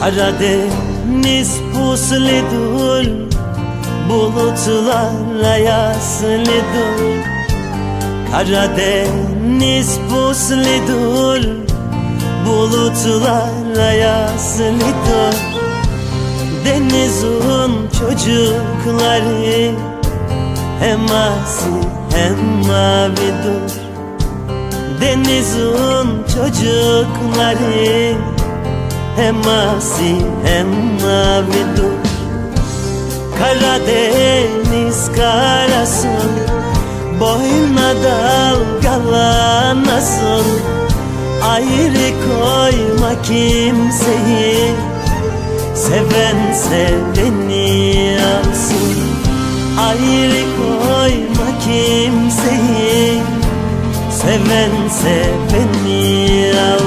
Karadeniz puslidur Bulutlar ayaslıdır Karadeniz puslidur Bulutlar ayaslıdır Denizin çocukları Hem asi hem mavidur Denizin çocukları Hem asi hem mavidur Karadeniz karasın Boyuna dalgalanasın Ayrı koyma kimseyi Seven seveni alsın Ayrı koyma kimseyi Seven seveni alsın